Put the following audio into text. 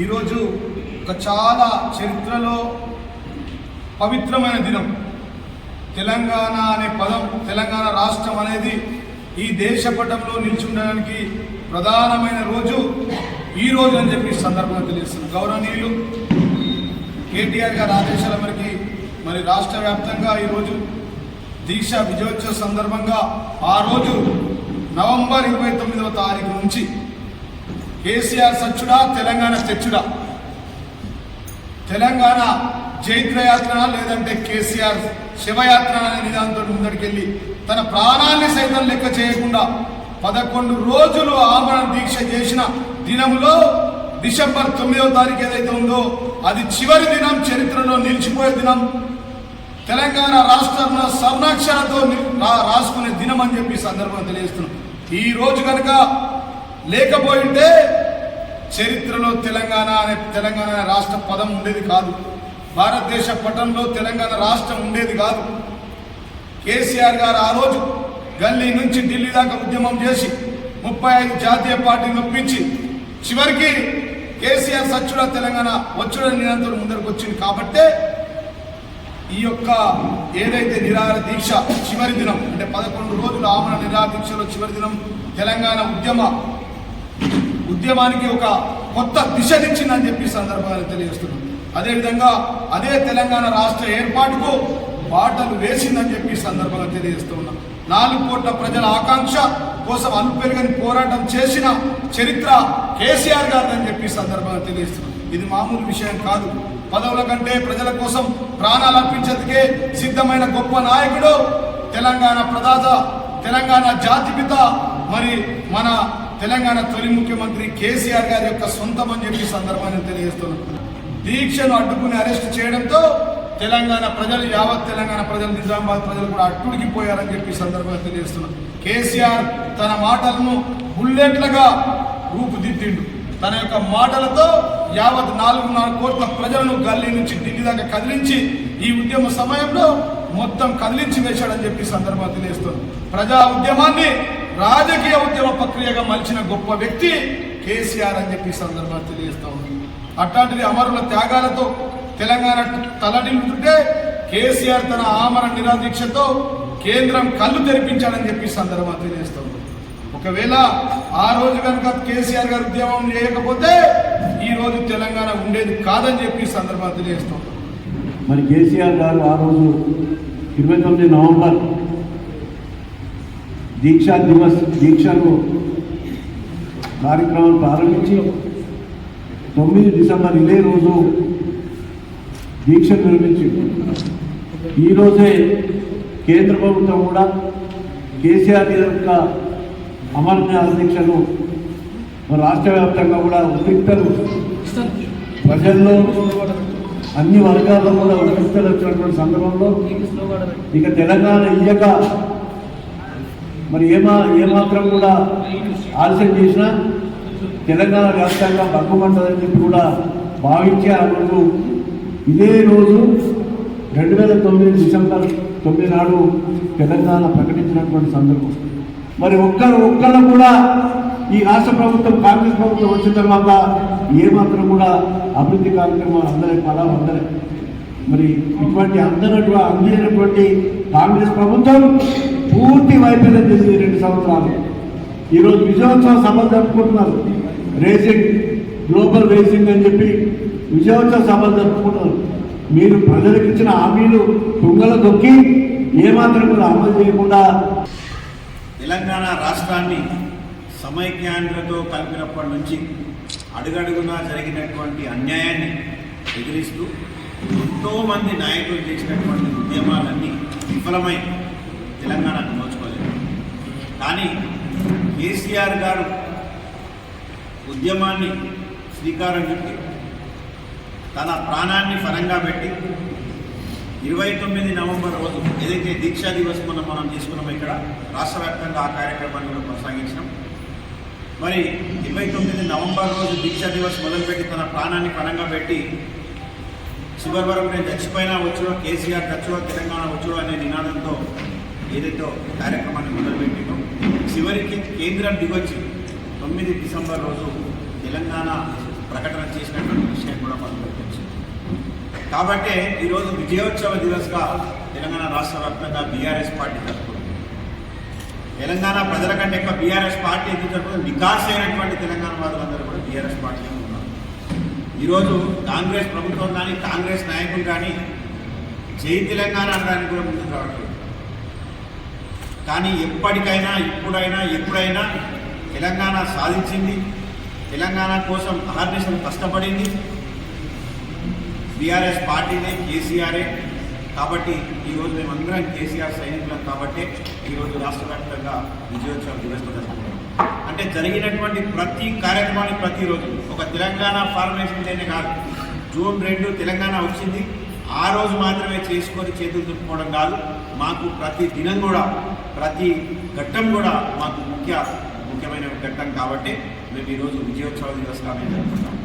ఈరోజు ఒక చాలా చరిత్రలో పవిత్రమైన దినం. తెలంగాణ అనే పదం తెలంగాణ రాష్ట్రం అనేది ఈ దేశ పటంలో నిల్చుండడానికి ప్రధానమైన రోజు ఈ రోజు అని చెప్పి సందర్భంగా తెలియజేస్తుంది గౌరవనీయులు కేటీఆర్ గారి ఆదేశాల మేరకి మరి రాష్ట్ర వ్యాప్తంగా ఈరోజు దీక్ష విజయోత్సవ సందర్భంగా ఆ రోజు నవంబర్ ఇరవై తొమ్మిదవ తారీఖు నుంచి కేసీఆర్ సచ్చుడా తెలంగాణ చచ్చుడా తెలంగాణ జైత్రయాత్ర లేదంటే కేసీఆర్ శివయాత్ర అనే నిదానంతో ముందడికెళ్ళి తన ప్రాణాన్ని సైతం లెక్క చేయకుండా పదకొండు రోజులు ఆమరణ దీక్ష చేసిన దినంలో డిసెంబర్ తొమ్మిదవ తారీఖు ఏదైతే ఉందో అది చివరి దినం చరిత్రలో నిలిచిపోయే దినం. తెలంగాణ రాష్ట్రంలో సంరక్షణతో రా- రాసుకునే దినం అని చెప్పి సందర్భం సందర్భంగా తెలియజేస్తున్నాం. ఈ రోజు కనుక లేకపోయింటే చరిత్రలో తెలంగాణ అనే తెలంగాణ రాష్ట్ర పదం ఉండేది కాదు. భారతదేశ పటంలో తెలంగాణ రాష్ట్రం ఉండేది కాదు. కేసీఆర్ గారు ఆ రోజు గల్లీ నుంచి ఢిల్లీ దాకా ఉద్యమం చేసి ముప్పై ఐదు జాతీయ పార్టీని ఒప్పించి చివరికి కేసీఆర్ సచ్చుడ తెలంగాణ వచ్చుడ నిరంతరం ముందరకు వచ్చింది కాబట్టే ఈ యొక్క ఏదైతే నిరాహార దీక్ష చివరి దినం అంటే పదకొండు రోజుల ఆమరణ నిరాహార దీక్షలో చివరి దినం తెలంగాణ ఉద్యమ ఉద్యమానికి ఒక కొత్త దిశనిచ్చిందని చెప్పి సందర్భాన్ని సందర్భంగా తెలియజేస్తున్నాం. అదేవిధంగా అదే తెలంగాణ రాష్ట్ర ఏర్పాటుకు బాటలు వేసిందని చెప్పి సందర్భంగా తెలియజేస్తూ ఉన్నాం. నాలుగు కోట్ల ప్రజల ఆకాంక్ష కోసం అనుపెరుగని పోరాటం చేసిన చరిత్ర కేసీఆర్ గారిని చెప్పి సందర్భంగా తెలియజేస్తున్నాం. ఇది మామూలు విషయం కాదు. పదవుల కంటే ప్రజల కోసం ప్రాణాలు అర్పించేందుకే సిద్ధమైన గొప్ప నాయకుడు తెలంగాణ ప్రదాత తెలంగాణ జాతిపిత మరి మన తెలంగాణ తొలి ముఖ్యమంత్రి కేసీఆర్ గారి యొక్క సొంతం అని చెప్పి సందర్భాన్ని తెలియజేస్తున్నాను దీక్షను అడ్డుకుని అరెస్ట్ చేయడంతో తెలంగాణ ప్రజలు యావత్ తెలంగాణ ప్రజలు నిజామాబాద్ ప్రజలు కూడా అట్టుడికిపోయారని చెప్పి సందర్భంగా తెలియజేస్తున్నాం. కేసీఆర్ తన మాటలను బుల్లెట్లుగా రూపుదిద్దిండు. తన యొక్క మాటలతో యావత్ నాలుగున్నర కోట్ల ప్రజలను గల్లీ నుంచి ఢిల్లీ దాకా కదిలించి ఈ ఉద్యమ సమయంలో మొత్తం కదిలించి వేశాడని చెప్పి సందర్భంగా తెలియజేస్తున్నాం. ప్రజా ఉద్యమాన్ని రాజకీయ ఉద్యమ ప్రక్రియగా మలిచిన గొప్ప వ్యక్తి కేసీఆర్ అని చెప్పి సందర్భాన్ని తెలియజేస్తా ఉంది అట్లాంటిది అమరుల త్యాగాలతో తెలంగాణ తలడిల్లుతుంటే కేసీఆర్ తన ఆమరణ నిరాదీక్షతో కేంద్రం కళ్ళు తెరిపించాడని చెప్పి సందర్భం తెలియజేస్తా ఉంది ఒకవేళ ఆ రోజు కనుక కేసీఆర్ గారు ఉద్యమం చేయకపోతే ఈ రోజు తెలంగాణ ఉండేది కాదని చెప్పి సందర్భం తెలియజేస్తాం మరి కేసీఆర్ గారు ఆ రోజు ఇరవై తొమ్మిది నవంబర్ దీక్షా దివస్ దీక్షను కార్యక్రమం ప్రారంభించి తొమ్మిది డిసెంబర్ ఇదే రోజు దీక్ష నిర్మించి ఈరోజే కేంద్ర ప్రభుత్వం కూడా కేసీఆర్ యొక్క అమరనాథ దీక్షను రాష్ట్ర వ్యాప్తంగా కూడా ఉద్రిక్తలు. ప్రజల్లో అన్ని వర్గాల్లో కూడా ఉద్రిక్తలు వచ్చినటువంటి సందర్భంలో ఇక తెలంగాణ ఇయ్యక మరి ఏమా ఏమాత్రం కూడా ఆలస్యం చేసినా తెలంగాణ వ్యాప్తంగా భగ్గుమంటదని చెప్పి కూడా భావించి ఆ రోజు ఇదే రోజు రెండు వేల తొమ్మిది డిసెంబర్ తొమ్మిది నాడు తెలంగాణ ప్రకటించినటువంటి సందర్భం. మరి ఒక్కరు ఒక్కళ్ళు కూడా ఈ రాష్ట్ర ప్రభుత్వం కాంగ్రెస్ ప్రభుత్వం వచ్చిన తర్వాత ఏమాత్రం కూడా అభివృద్ధి కార్యక్రమాలు అందరే పలా అందరే మరి ఇటువంటి అందరూ అందినటువంటి కాంగ్రెస్ ప్రభుత్వం పూర్తి వైఫల్యం చేసింది రెండు సంవత్సరాలు. ఈరోజు విజయోత్సవ సభలు జరుపుకుంటున్నారు. రేసింగ్ గ్లోబల్ రేసింగ్ అని చెప్పి విజయోత్సవ సభలు జరుపుకుంటున్నారు. మీరు ప్రజలకు ఇచ్చిన హామీలు తుంగలు దొక్కి ఏమాత్రం కూడా అమలు చేయకుండా తెలంగాణ రాష్ట్రాన్ని సమైక్యాంధ్రతో కలిపినప్పటి నుంచి అడుగడుగునా జరిగినటువంటి అన్యాయాన్ని ఎదిరిస్తూ ఎంతోమంది నాయకులు చేసినటువంటి ఉద్యమాలన్నీ విఫలమై తెలంగాణకు నోచుకోలేదు కానీ కేసీఆర్ గారు ఉద్యమాన్ని శ్రీకారం చుట్టి తన ప్రాణాన్ని ఫలంగా పెట్టి ఇరవై తొమ్మిది నవంబర్ రోజు ఏదైతే దీక్షా దివస్ మనం మనం తీసుకున్నాం ఇక్కడ రాష్ట్ర వ్యాప్తంగా ఆ కార్యక్రమాన్ని కూడా కొనసాగించినాం. మరి ఇరవై తొమ్మిది నవంబర్ రోజు దీక్షా దివస్ మొదలుపెట్టి తన ప్రాణాన్ని పరంగా పెట్టి చివరి వరకు నేను చచ్చిపోయినా వచ్చుడో కేసీఆర్ చచ్చుడో తెలంగాణ వచ్చుడో అనే నినాదంతో ఏదైతే కార్యక్రమాన్ని మొదలుపెట్టిందో చివరికి కేంద్రం దిగొచ్చి తొమ్మిది డిసెంబర్ రోజు తెలంగాణ ప్రకటన చేసినటువంటి విషయం కూడా మనకు కాబట్టి ఈరోజు విజయోత్సవ దివస్గా తెలంగాణ రాష్ట్ర వ్యాప్తంగా బీఆర్ఎస్ పార్టీ జరుపుకుంటుంది తెలంగాణ ప్రజల కంటే ఎక్కువ బీఆర్ఎస్ పార్టీ ఎందుకు జరుపుకుంటుంది నికాస్ అయినటువంటి తెలంగాణ వాదులందరూ కూడా బీఆర్ఎస్ పార్టీలో ఉన్నారు. ఈరోజు కాంగ్రెస్ ప్రభుత్వం కానీ కాంగ్రెస్ నాయకులు కానీ జై తెలంగాణ అనడానికి కూడా ముందుకు రావట్లేదు. కానీ ఎప్పటికైనా ఇప్పుడైనా ఎప్పుడైనా తెలంగాణ సాధించింది. తెలంగాణ కోసం అహర్నిశలు కష్టపడింది. బీఆర్ఎస్ పార్టీనే కేసీఆరే. కాబట్టి ఈరోజు మేమందరం కేసీఆర్ సైనికులం కాబట్టి ఈరోజు రాష్ట్ర వ్యాప్తంగా విజయోత్సవం దివస్ అంటే జరిగినటువంటి ప్రతి కార్యక్రమానికి ప్రతిరోజు ఒక తెలంగాణ ఫార్మేషన్ అయితే కాదు. జూన్ రెండు తెలంగాణ వచ్చింది. ఆ రోజు మాత్రమే చేసుకొని చేతులు దుప్పుకోవడం కాదు మాకు ప్రతి దినం కూడా ప్రతి ఘట్టం కూడా మాకు ముఖ్య ముఖ్యమైన ఘట్టం కాబట్టి మేము ఈరోజు విజయోత్సవ దివస్గా మేము జరుపుకుంటాం.